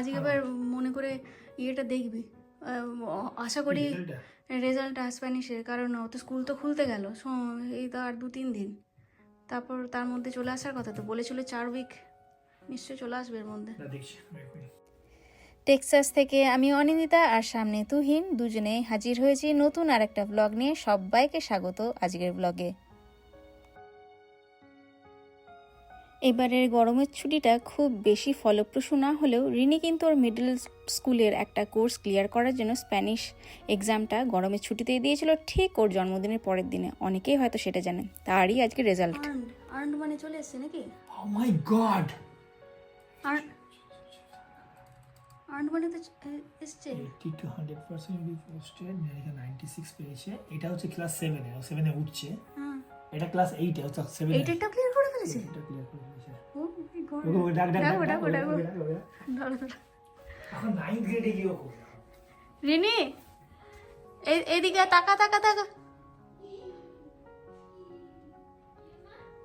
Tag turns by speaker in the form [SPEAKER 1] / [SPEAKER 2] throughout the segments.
[SPEAKER 1] আজকে এবার মনে করে ইয়েটা দেখবি। আশা করি? রেজাল্ট স্প্যানিশের কারণ ও তো স্কুল তো খুলতে গেল। এই তো আর দু তিন দিন। তারপর তার মধ্যে চলে আসার কথা তো বলেছিল চার উইক নিশ্চয়ই চলে আসবে এর মধ্যে।
[SPEAKER 2] টেক্সাস থেকে আমি অনিন্দিতা আর সামনে তুহিন দুজনে হাজির হয়েছি নতুন আর একটা ব্লগ নিয়ে। সবাইকে স্বাগত আজকের ব্লগে এবারের গরমের ছুটিটা খুব বেশি ফলপ্রসূ না হলেও রিনি কিন্তু ওর মিডল স্কুলের একটা কোর্স ক্লিয়ার করার জন্য স্প্যানিশ এক্সামটা গরমের ছুটিতেই দিয়েছিল। ঠিক ওর জন্মদিনের পরের দিনে। অনেকেই হয়তো সেটা জানেন। তারই আজকে রেজাল্ট
[SPEAKER 1] আর্ন আর্ন মানে চলে এসছে নাকি?
[SPEAKER 3] Oh my god!
[SPEAKER 1] Earn earn মানে তো এসছে।
[SPEAKER 3] 80 to 100% will be posted, 96 পেয়েছে। এটা হচ্ছে ক্লাস 7 এ, ও 7 এ উঠছে।
[SPEAKER 1] হ্যাঁ।
[SPEAKER 3] এটা ক্লাস 8 এ, ও 7 এ।
[SPEAKER 1] এইটারটা ক্লিয়ার করে ফেলেছে
[SPEAKER 3] এটা clear করে।
[SPEAKER 1] ও my God.
[SPEAKER 3] ওকে, ওকে, ডাক, ডাক,
[SPEAKER 1] ডাক,
[SPEAKER 3] ডাকো। এখন 9th গ্রেডে গিয়েও করবে।
[SPEAKER 1] রিনি এই- এইদিকে তাকা তাকা তাকা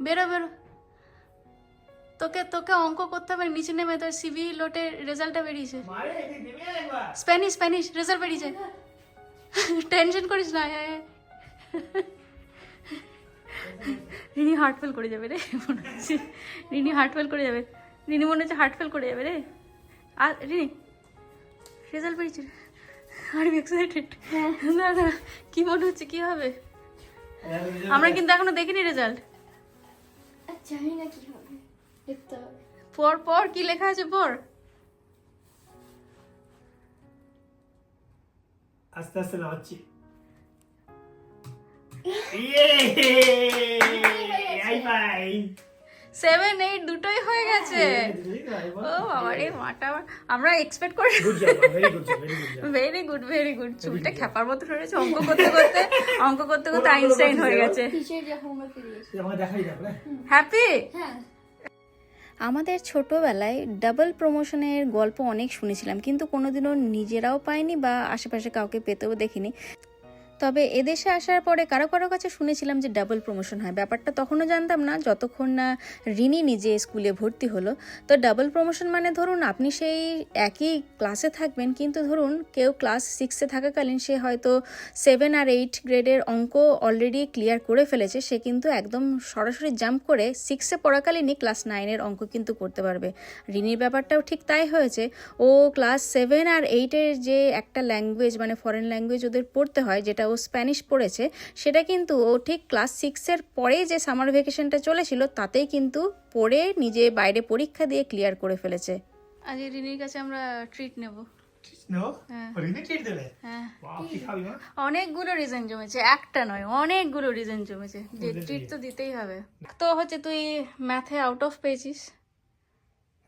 [SPEAKER 1] বেরো বেরো তোকে তোকে অঙ্ক করতে হবে নিচে নেমে তোর সিভি লোটের রেজাল্টটা বেরিয়েছে
[SPEAKER 3] এদিকে।
[SPEAKER 1] স্প্যানিশ স্প্যানিশ রেজাল্ট বেরিয়েছে টেনশন করিস না আয়, আয়। রিনি হার্ট ফেল করে যাবে রে মনে হচ্ছে। রিনি হার্ট ফেল করে যাবে। রিনি মনে হচ্ছে হার্ট ফেল করে যাবে রে। আর রিনি রেজাল্ট বেরিয়েছে আর এক্সাইটেড না না কি মনে হচ্ছে কি হবে? আমরা কিন্তু এখনও দেখিনি রেজাল্ট
[SPEAKER 4] জানি না কি হবে। দেখতে হবে।
[SPEAKER 1] পর পর কি লেখা আছে পর?
[SPEAKER 3] আস্তে আস্তে নামাচ্ছি।
[SPEAKER 1] সেভেন এইট দুটোই হয়ে গেছে। ও বাবা রে মাটা আমরা এক্সপেক্ট করি
[SPEAKER 3] very good very good job
[SPEAKER 1] very good very good চুলটা খ্যাপার মতো রয়েছে অঙ্ক করতে করতে। অঙ্ক করতে করতে আইনস্টাইন হয়ে গেছে। হ্যাপি
[SPEAKER 4] হ্যাঁ?
[SPEAKER 2] আমাদের ছোটবেলায় ডাবল প্রমোশনের গল্প অনেক শুনেছিলাম কিন্তু কোনোদিনও নিজেরাও পাইনি বা আশেপাশে কাউকে পেতেও দেখিনি। তবে এদেশে আসার পরে কারও কারও কাছে শুনেছিলাম যে ডাবল প্রমোশন হয়। ব্যাপারটা তখনও জানতাম না, যতক্ষণ না রিনি নিজে স্কুলে ভর্তি হলো। তো ডাবল প্রমোশন মানে ধরুন আপনি সেই একই ক্লাসে থাকবেন, কিন্তু ধরুন কেউ ক্লাস সিক্সে থাকাকালীন সে হয়তো সেভেন আর এইট গ্রেডের অঙ্ক অলরেডি ক্লিয়ার করে ফেলেছে, সে কিন্তু একদম সরাসরি জাম্প করে সিক্সে পড়াকালীনই ক্লাস নাইনের অঙ্ক কিন্তু করতে পারবে। রিনির ব্যাপারটাও ঠিক তাই হয়েছে। ও ক্লাস সেভেন আর এইটের যে একটা ল্যাঙ্গুয়েজ মানে ফরেন ল্যাঙ্গুয়েজ ওদের পড়তে হয়, যেটা ও স্প্যানিশ পড়েছে সেটা কিন্তু ও ঠিক ক্লাস সিক্সের পরেই যে সামার ভ্যাকেশনটা চলেছিল তাতেই কিন্তু পড়ে নিজে বাইরে পরীক্ষা দিয়ে ক্লিয়ার করে ফেলেছে।
[SPEAKER 1] আজ রিনির কাছে আমরা ট্রিট নেব। হ্যাঁ। হ্যাঁ। অনেকগুলো রিজন জমেছে একটা নয় অনেকগুলো রিজন জমেছে। যে ট্রিট তো দিতেই হবে। তো হচ্ছে তুই ম্যাথে আউট অফ পেয়েছিস?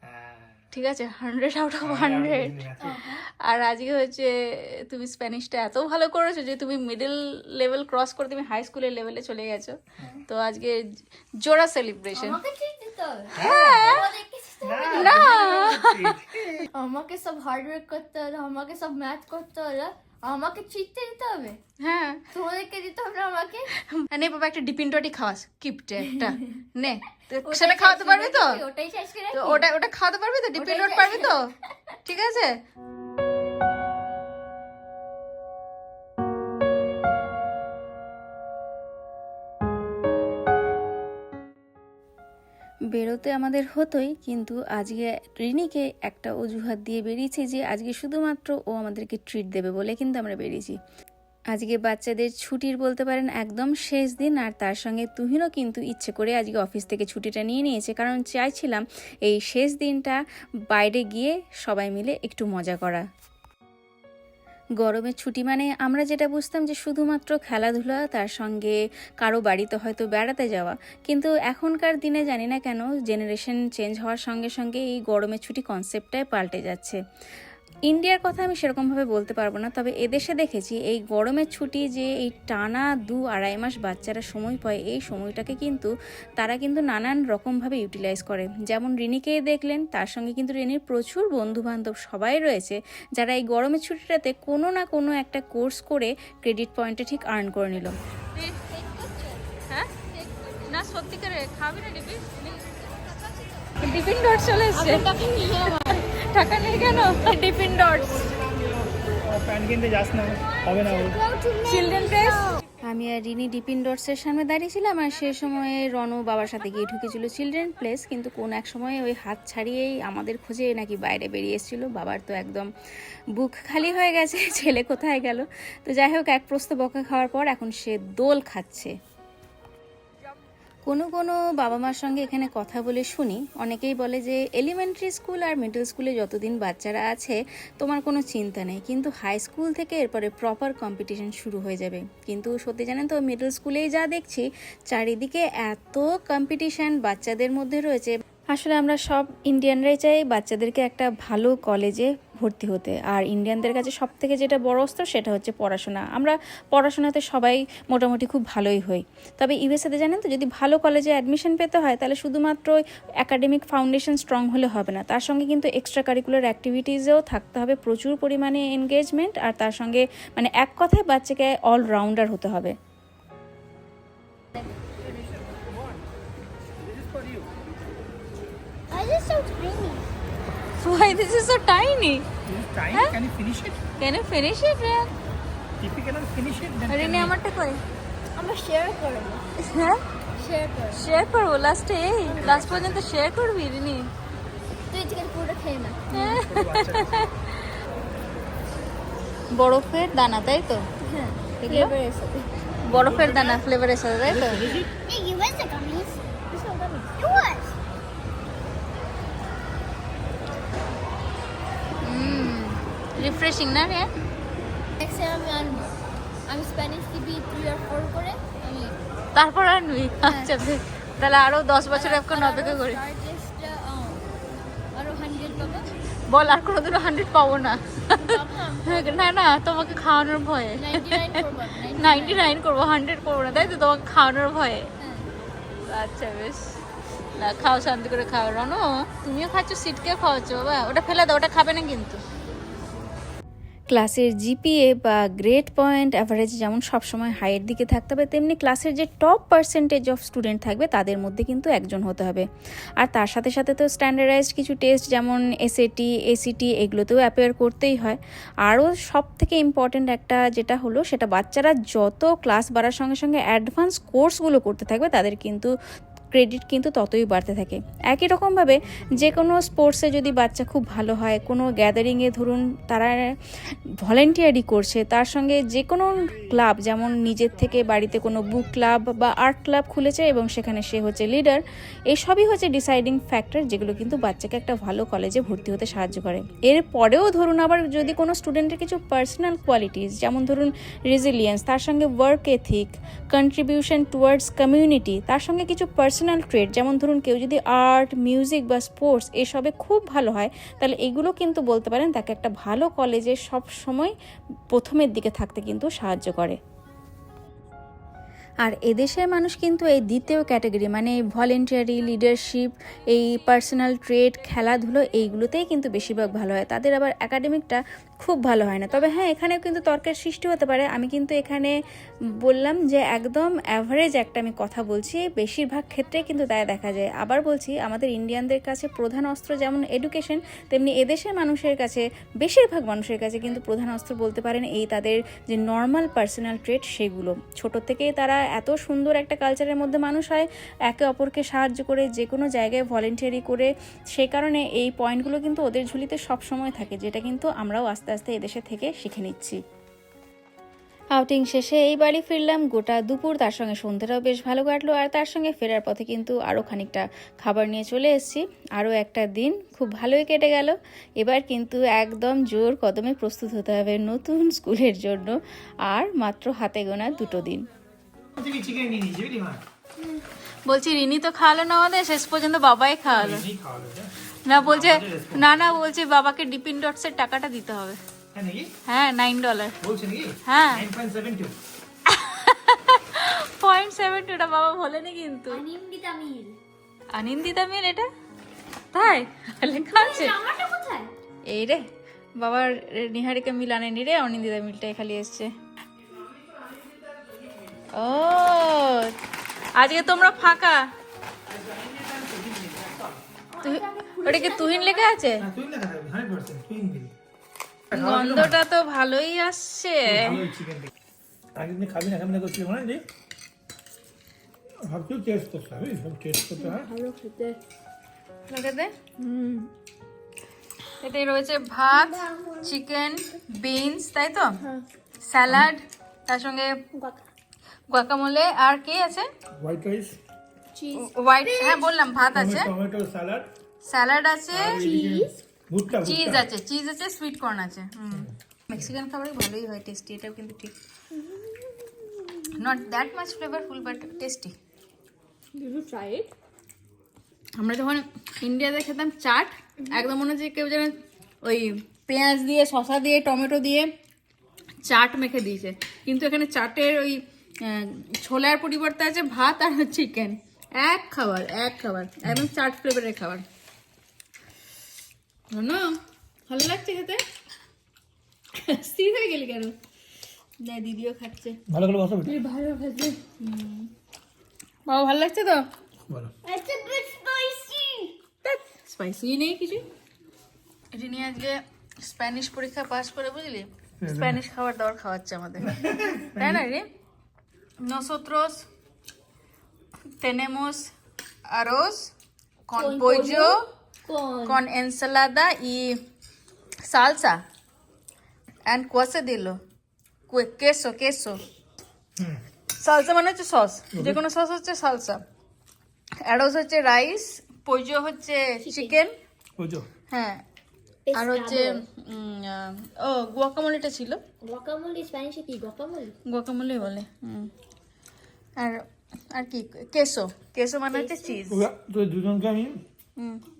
[SPEAKER 3] হ্যাঁ।
[SPEAKER 1] ঠিক আছে হান্ড্রেড আউট অফ হান্ড্রেড আর আজকে হচ্ছে তুমি স্প্যানিশটা এত ভালো করেছ যে তুমি মিডল লেভেল ক্রস করে তুমি হাই স্কুলের লেভেলে চলে গেছো। তো আজকে জোড়া সেলিব্রেশন
[SPEAKER 4] হবে?
[SPEAKER 1] হ্যাঁ।
[SPEAKER 4] হবে?
[SPEAKER 1] না
[SPEAKER 4] আমাকে সব হার্ডওয়ার্ক করতে হলো আমাকে সব ম্যাথ করতে হলো আমাকে চিটতে দিতে হবে?
[SPEAKER 1] হ্যাঁ।
[SPEAKER 4] তোমাদেরকে দিতে হবে না আমাকে?
[SPEAKER 1] নে বাবা একটা ডিপিন টটি খাওয়াস কিপটে একটা। নে সেটা খাওয়াতে পারবি তো?
[SPEAKER 4] ওটাই শেষ করে
[SPEAKER 1] ওটা ওটা খাওয়াতে পারবি তো? ডিপিন
[SPEAKER 4] শেষ-
[SPEAKER 1] পারবি তো? ঠিক আছে?
[SPEAKER 2] বেরোতে আমাদের হতোই, কিন্তু আজকে রিনিকে একটা অজুহাত দিয়ে বেরিয়েছি যে আজকে শুধুমাত্র ও আমাদেরকে ট্রিট দেবে বলে কিন্তু আমরা বেরিয়েছি। আজকে বাচ্চাদের ছুটির বলতে পারেন একদম শেষ দিন, আর তার সঙ্গে তুহিনও কিন্তু ইচ্ছে করে আজকে অফিস থেকে ছুটিটা নিয়ে নিয়েছে। কারণ চাইছিলাম এই শেষ দিনটা বাইরে গিয়ে সবাই মিলে একটু মজা করা। গরমের ছুটি মানে আমরা যেটা বুঝতাম যে শুধুমাত্র খেলাধুলা, তার সঙ্গে কারও বাড়িতে হয়তো বেড়াতে যাওয়া। কিন্তু এখনকার দিনে জানি না কেন জেনারেশন চেঞ্জ হওয়ার সঙ্গে সঙ্গে এই গরমের ছুটি কনসেপ্টটাই পাল্টে যাচ্ছে। ইন্ডিয়ার কথা আমি সেরকমভাবে বলতে পারব না তবে এদেশে দেখেছি এই গরমের ছুটি যে এই টানা দু আড়াই মাস বাচ্চারা সময় পায় এই সময়টাকে কিন্তু তারা কিন্তু নানান রকমভাবে ইউটিলাইজ করে। যেমন রিনিকে দেখলেন তার সঙ্গে কিন্তু রিনির প্রচুর বন্ধু বান্ধব সবাই রয়েছে যারা এই গরমের ছুটিটাতে কোনো না কোনো একটা কোর্স করে ক্রেডিট পয়েন্টে ঠিক আর্ন করে নিল।
[SPEAKER 1] হ্যাঁ? না সত্যিকারে খাবি না ডিপিন ডিপিন চলে এসছে।
[SPEAKER 3] টাকা কেন? ডিপিন ডটস
[SPEAKER 5] প্যান্ট কিনতে যাস না হবে
[SPEAKER 3] চিলড্রেন প্লেস
[SPEAKER 1] আমি আর রিনি ডিপিন ডটসের সামনে দাঁড়িয়েছিলাম আর সে সময়ে রনু বাবার সাথে গিয়ে ঢুকেছিল চিলড্রেন প্লেস কিন্তু কোন এক সময় ওই হাত ছাড়িয়েই আমাদের খোঁজে নাকি বাইরে বেরিয়ে এসেছিল। বাবার তো একদম বুক খালি হয়ে গেছে ছেলে কোথায় গেল? তো যাই হোক এক প্রস্ত বকা খাওয়ার পর এখন সে দোল খাচ্ছে। কোনো কোনো বাবা মার সঙ্গে এখানে কথা বলে শুনি। অনেকেই বলে যে এলিমেন্টারি স্কুল আর মিডল স্কুলে যতদিন বাচ্চারা আছে, তোমার কোনো চিন্তা নেই। কিন্তু হাই স্কুল থেকে এরপরে প্রপার কম্পিটিশন শুরু হয়ে যাবে। কিন্তু সত্যি জানেন তো মিডল স্কুলেই যা দেখছি, চারিদিকে এত কম্পিটিশন বাচ্চাদের মধ্যে রয়েছে। আসলে আমরা সব ইন্ডিয়ানরাই চাই বাচ্চাদেরকে একটা ভালো কলেজে ভর্তি হতে। আর ইন্ডিয়ানদের কাছে সব থেকে যেটা বড় অস্ত্র সেটা হচ্ছে পড়াশোনা। আমরা পড়াশোনাতে সবাই মোটামুটি খুব ভালোই হই। তবে ইউএসএতে জানেন তো, যদি ভালো কলেজে অ্যাডমিশন পেতে হয়, তাহলে শুধুমাত্র একাডেমিক ফাউন্ডেশন স্ট্রং হলে হবে না। তার সঙ্গে কিন্তু এক্সট্রা কারিকুলার অ্যাক্টিভিটিসেও থাকতে হবে, প্রচুর পরিমাণে এনগেজমেন্ট আর তার সঙ্গে মানে এক কথায় বাচ্চাকে অলরাউন্ডার হতে হবে।
[SPEAKER 4] It so tiny?
[SPEAKER 3] Why this is so tiny?
[SPEAKER 5] This is tiny. Can you finish it?
[SPEAKER 3] Can you finish it?
[SPEAKER 5] If you cannot finish it, then
[SPEAKER 3] Rini আমারটা কই
[SPEAKER 4] আমরা শেয়ার করব।
[SPEAKER 3] হ্যাঁ
[SPEAKER 4] শেয়ার করব।
[SPEAKER 3] শেয়ার করব লাস্টে এই লাস্ট পর্যন্ত শেয়ার করবি রিনি?
[SPEAKER 4] তুই চিকেন পুরো খেয়ে না।
[SPEAKER 3] বরফের দানা তাই তো?
[SPEAKER 4] হ্যাঁ
[SPEAKER 3] বরফের দানা ফ্লেভারের সাথে তাই তো? রিফ্রেশিং না রে?
[SPEAKER 4] আমি আনব আমি স্প্যানিশ টিভি থ্রি আর ফোর করে আমি
[SPEAKER 3] তারপর আর নুই। আচ্ছা তাহলে আরও দশ বছর এখন অপেক্ষা করি। বল আর কোনোদিনও হান্ড্রেড পাবো না। না। না তোমাকে খাওয়ানোর ভয়ে।
[SPEAKER 4] নাইনটি নাইন করব
[SPEAKER 3] নাইনটি নাইন করব হান্ড্রেড করব না। তাই তো তোমাকে খাওয়ানোর ভয়ে।
[SPEAKER 4] হ্যাঁ।
[SPEAKER 3] আচ্ছা বেশ। না খাও শান্তি করে খাও। রানো তুমিও খাচ্ছ সিটকে খাওয়াচ্ছ। বাবা ওটা ফেলে দাও ওটা খাবে না কিন্তু।
[SPEAKER 1] ক্লাসের জিপিএ বা গ্রেড পয়েন্ট অ্যাভারেজ যেমন সবসময় হাইয়ের দিকে থাকতে হবে, তেমনি ক্লাসের যে টপ পার্সেন্টেজ অফ স্টুডেন্ট থাকবে, তাদের মধ্যে কিন্তু একজন হতে হবে। আর তার সাথে সাথে তো স্ট্যান্ডার্ডাইজড কিছু টেস্ট যেমন এসএটি এসিটি এগুলোতেও অ্যাপেয়ার করতেই হয়। আরও সব থেকে ইম্পর্ট্যান্ট একটা যেটা হলো, সেটা বাচ্চারা যত ক্লাস বাড়ার সঙ্গে সঙ্গে অ্যাডভান্স কোর্সগুলো করতে থাকবে, তাদের কিন্তু ক্রেডিট কিন্তু ততই বাড়তে থাকে। একই রকমভাবে যে কোনো স্পোর্টসে যদি বাচ্চা খুব ভালো হয়, কোনো গ্যাদারিংয়ে ধরুন তারা ভলেন্টিয়ারি করছে, তার সঙ্গে যে কোনো ক্লাব, যেমন নিজের থেকে বাড়িতে কোনো বুক ক্লাব বা আর্ট ক্লাব খুলেছে এবং সেখানে সে হচ্ছে লিডার, এসবই হচ্ছে ডিসাইডিং ফ্যাক্টর যেগুলো কিন্তু বাচ্চাকে একটা ভালো কলেজে ভর্তি হতে সাহায্য করে। এর পরেও ধরুন আবার যদি কোনো স্টুডেন্টের কিছু পার্সোনাল কোয়ালিটিস, যেমন ধরুন রেজিলিয়েন্স, তার সঙ্গে work ethic contribution towards community তার সঙ্গে কিছু পার্সোনাল ট্রেড যেমন ধরুন কেউ যদি আর্ট মিউজিক বা স্পোর্টস এসবে খুব ভালো হয়, তাহলে এগুলো কিন্তু বলতে পারেন তাকে একটা ভালো কলেজে সব সময় প্রথমের দিকে থাকতে কিন্তু সাহায্য করে। আর এদেশের মানুষ কিন্তু এই দ্বিতীয় ক্যাটাগরি মানে ভলেন্টিয়ারি লিডারশিপ, এই পার্সোনাল ট্রেড, খেলাধুলো, এইগুলোতেই কিন্তু বেশিরভাগ ভালো হয়। তাদের আবার একাডেমিকটা খুব ভালো হয় না। তবে হ্যাঁ এখানেও কিন্তু তর্কের সৃষ্টি হতে পারে। আমি কিন্তু এখানে বললাম যে একদম অ্যাভারেজ একটা আমি কথা বলছি, বেশিরভাগ ক্ষেত্রে কিন্তু তাই দেখা যায়। আবার বলছি, আমাদের ইন্ডিয়ানদের কাছে প্রধান অস্ত্র যেমন এডুকেশন তেমনি এদেশের মানুষের কাছে, বেশিরভাগ মানুষের কাছে কিন্তু প্রধান অস্ত্র বলতে পারেন এই তাদের যে নর্মাল পার্সোনাল ট্রেড সেগুলো। ছোট থেকেই তারা এত সুন্দর একটা কালচারের মধ্যে মানুষ হয়, একে অপরকে সাহায্য করে যে কোনো জায়গায় ভলেন্টিয়ারি করে, সে কারণে এই পয়েন্টগুলো কিন্তু ওদের ঝুলিতে সব সময় থাকে, যেটা কিন্তু আমরাও আস্তে আস্তে এদেশে থেকে শিখে নিচ্ছি। আউটিং শেষে এই বাড়ি ফিরলাম, গোটা দুপুর তার সঙ্গে সন্ধ্যাটাও বেশ ভালো কাটলো, আর তার সঙ্গে ফেরার পথে কিন্তু আরও খানিকটা খাবার নিয়ে চলে এসেছি আরও একটা দিন খুব ভালোই কেটে গেল, এবার কিন্তু একদম জোর কদমে প্রস্তুত হতে হবে নতুন স্কুলের জন্য, আর মাত্র হাতে গোনা দুটো দিন।
[SPEAKER 3] বলছি রিনি তো খাওয়ালো না আমাদের? শেষ পর্যন্ত বাবাই খাওয়ালো? না বলছে না না বলছে বাবাকে ডিপিন ডটসের টাকাটা দিতে হবে।
[SPEAKER 5] হ্যাঁ
[SPEAKER 3] হ্যাঁ নাইন ডলার
[SPEAKER 5] বলছে
[SPEAKER 3] হ্যাঁ।
[SPEAKER 5] পয়েন্ট সেভেন
[SPEAKER 3] টুটা বাবা বলেনি কিন্তু।
[SPEAKER 4] অনিন্দিতা মিল।
[SPEAKER 3] আনিন্দিতা মিল এটা? তাই? লেখা আছে। এই রে বাবার নিহারিকা মিল আনেনি রে অনিন্দিতা মিলটাই খালি এসছে। ও আজকে তোমরা ফাঁকা? তুই- ওটা কি তুহিন লেখা আছে?
[SPEAKER 5] হ্যাঁ
[SPEAKER 1] গন্ধটা তো ভালোই আসছে।
[SPEAKER 3] আগে দিন খাবি না খাবি না মনে ভাবছি টেস্ট করতে হবে সব টেস্ট করতে হয়।
[SPEAKER 4] ভালো খেতে।
[SPEAKER 1] লোকেতে এটাই রয়েছে ভাত চিকেন বিনস তাই তো? স্যালাড তার সঙ্গে গুয়াকামোলে আর কি আছে?
[SPEAKER 3] হোয়াইট রাইস
[SPEAKER 4] চিজ
[SPEAKER 1] হোয়াইট হ্যাঁ বললাম ভাত আছে।
[SPEAKER 3] টমেটো স্যালাড
[SPEAKER 1] স্যালাড আছে।
[SPEAKER 3] ভুট্টা
[SPEAKER 1] চিজ আছে চিজ আছে সুইট কর্ন আছে মেক্সিকান খাবার ভালোই হয় টেস্টি এটাও কিন্তু ঠিক। Not that much flavourful but tasty
[SPEAKER 4] it?
[SPEAKER 1] আমরা যখন ইন্ডিয়াতে খেতাম চাট একদম মনে হচ্ছে কেউ যেন ওই পেঁয়াজ দিয়ে শসা দিয়ে টমেটো দিয়ে চাট মেখে দিয়েছে। কিন্তু এখানে চাটের ওই ছোলার পরিবর্তে আছে ভাত আর চিকেন এক খাবার এক খাবার। একদম চাট ফ্লেভারের খাবার। না ভালো লাগছে খেতে? স্থির হয়ে গেলি কেন? না দিদিও খাচ্ছে।
[SPEAKER 3] ভালো করে বসো বেটা।
[SPEAKER 4] ভালো খেতে
[SPEAKER 1] বাবা ভালো লাগছে তো?
[SPEAKER 4] a
[SPEAKER 1] স্পাইসি নেই কিছু? রিনি আজকে স্প্যানিশ পরীক্ষা পাস করে বুঝলি? স্প্যানিশ খাবার দাবার খাওয়াচ্ছে আমাদের। তাই না রে? Nosotros tenemos arroz con
[SPEAKER 4] Con
[SPEAKER 1] pollo pollo,
[SPEAKER 4] Con.
[SPEAKER 1] con ensalada y salsa and cosa dilo Que- queso queso salsa মানে হচ্ছে সস যে কোনো সস হচ্ছে সালসা অ্যারোস হচ্ছে রাইস পৈজো হচ্ছে চিকেন হ্যাঁ আর হচ্ছে ও গুয়াকামলিটা ছিল
[SPEAKER 4] Guacamole Spanish কি guacamole?
[SPEAKER 1] গুয়াকামলি বলে হুম। আর আর কি কেসো কেসো মানে হচ্ছে চিজ
[SPEAKER 3] তো দুজনকে আমি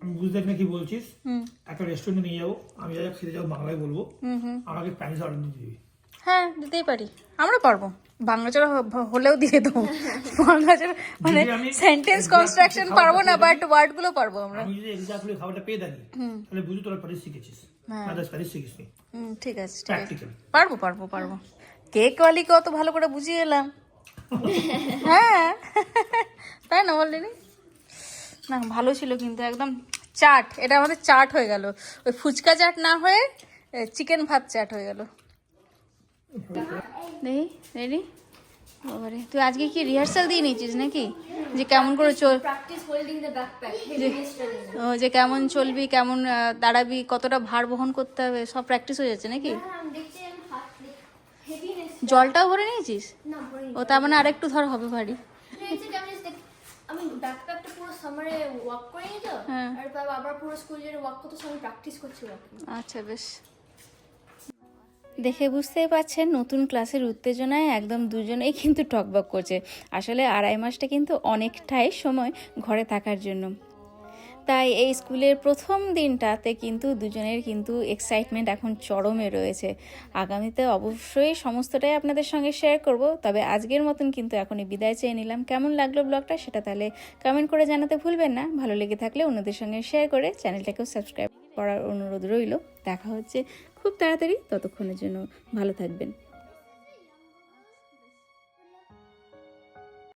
[SPEAKER 3] আমি বুঝতে না কি বলছিস।
[SPEAKER 1] হুম।
[SPEAKER 3] একটা রেস্টুরেন্টে নিয়ে যাব আমি যা খেতে যাব বাংলায় বলব।
[SPEAKER 1] হুম হুম।
[SPEAKER 3] আমাকে স্প্যানিশ অর্ডার দিয়ে দিবি।
[SPEAKER 1] হ্যাঁ দিতেই পারি। আমরা পারব। বাংলা চড়া হলেও দিয়ে দেবো। বাংলা চড়া মানে সেন্টেন্স কনস্ট্রাকশন পারব না বাট ওয়ার্ডগুলো পারব আমরা।
[SPEAKER 3] আমি যদি এক্সাক্টলি খাবারটা পেয়ে থাকি তাহলে বুঝি তোরা স্প্যানিশ শিখেছিস।
[SPEAKER 1] হ্যাঁ।
[SPEAKER 3] না স্প্যানিশ শিখিস
[SPEAKER 1] হুম ঠিক আছে ঠিক আছে। পারব পারব পারব। কেক ওয়ালিকে অত ভালো করে বুঝিয়ে এলাম। হ্যাঁ। তাই না বললি না ভালো ছিল কিন্তু একদম চাট। এটা আমাদের চাট হয়ে গেল। ওই ফুচকা চাট না হয়ে চিকেন ভাত চাট হয়ে গেল। দেখি রেডি বাবারে তুই আজকে কি রিহার্সাল দিয়ে নিয়েছিস নাকি? যে কেমন করে চল. ও, যে কেমন চলবি কেমন দাঁড়াবি কতটা ভার বহন করতে হবে সব প্র্যাকটিস হয়ে যাচ্ছে নাকি?
[SPEAKER 4] হাত হেভিনেস
[SPEAKER 1] জলটাও ভরে নিয়েছিস? ও তার মানে আরেকটু ধর হবে ভারী।
[SPEAKER 4] আমি আমি ব্যাকপ্যাকটা পুরো সামারে ওয়াক করে নিই তো
[SPEAKER 1] হ্যাঁ।
[SPEAKER 4] আর বাবা আবার পুরো স্কুল জুড়ে ওয়াক করতে আমি প্র্যাকটিস করছি
[SPEAKER 1] আচ্ছা বেশ।
[SPEAKER 2] দেখে বুঝতেই পাচ্ছেন নতুন ক্লাসের উত্তেজনায় একদম দুজনেই কিন্তু টকবক করছে। আসলে আড়াই মাসটা কিন্তু অনেকটাই সময় ঘরে থাকার জন্য। তাই এই স্কুলের প্রথম দিনটাতে কিন্তু দুজনের কিন্তু এক্সাইটমেন্ট এখন চরমে রয়েছে। আগামীতে অবশ্যই সমস্তটাই আপনাদের সঙ্গে শেয়ার করব, তবে আজকের মতন কিন্তু এখনই বিদায় চেয়ে নিলাম। কেমন লাগল ব্লগটা সেটা তাহলে কমেন্ট করে জানাতে ভুলবেন না। ভালো লেগে থাকলে অন্যদের সঙ্গে শেয়ার করে চ্যানেলটাকেও সাবস্ক্রাইব করার অনুরোধ রইল। দেখা হচ্ছে খুব তাড়াতাড়ি ততক্ষণের জন্য। ভালো থাকবেন।